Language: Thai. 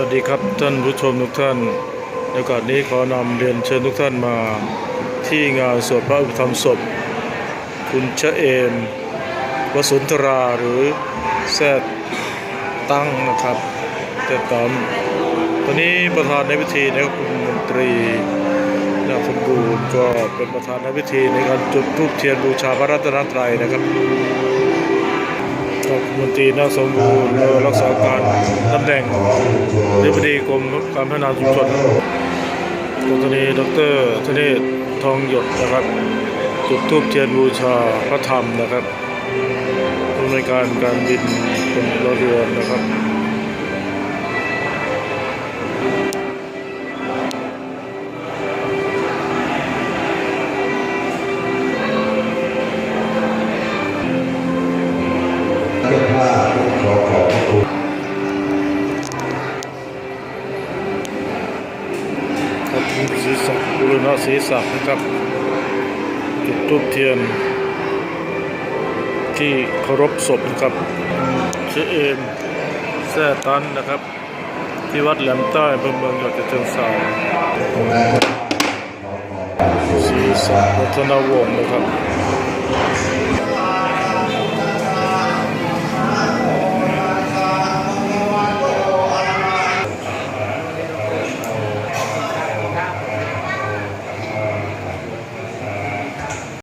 วัสดีครับท่านผู้ชมทุกท่านในโอกาสนี้ขอนำเรียนเชิญทุกท่านมาที่งานสวดพระอภิธรรมศพ คุณชะเอมวสุนทราหรือแซดตั้งนะครับแต่ตอนตอนนี้ประธานในพิธีนะครับคุณมนตรีนาคสมบูรณ์ก็เป็นประธานในพิธีในการจุดธูปเทียนบูชาพระรัตนตรัยนะครับ ครับมนตรีนาคสมบูรณ์ก็รักษาการตำแหน่งอธิบดีกรมการพัฒนาชุมชนตอนนี้ดรธเนศทองหยดนะครับ จุดธูปเทียนบูชาพระธรรมนะครับผู้ในวยการการบินเป็นรเรือนนะครับ เจ้าภาพขอขอบพระคุณครับคุณศรีศักดิ์บุรณะศรีศักดิ์นะครับจุดธูปเทียน ที่เคารพศพนะครับชื่อเอมแซ่ตันนะครับ ที่วัดแหลมใต้อำเภอเมืองจังหวัดฉะเชิงเทราตรงนั้นศรีศักดิ์วัฒนวงศ์นะครับ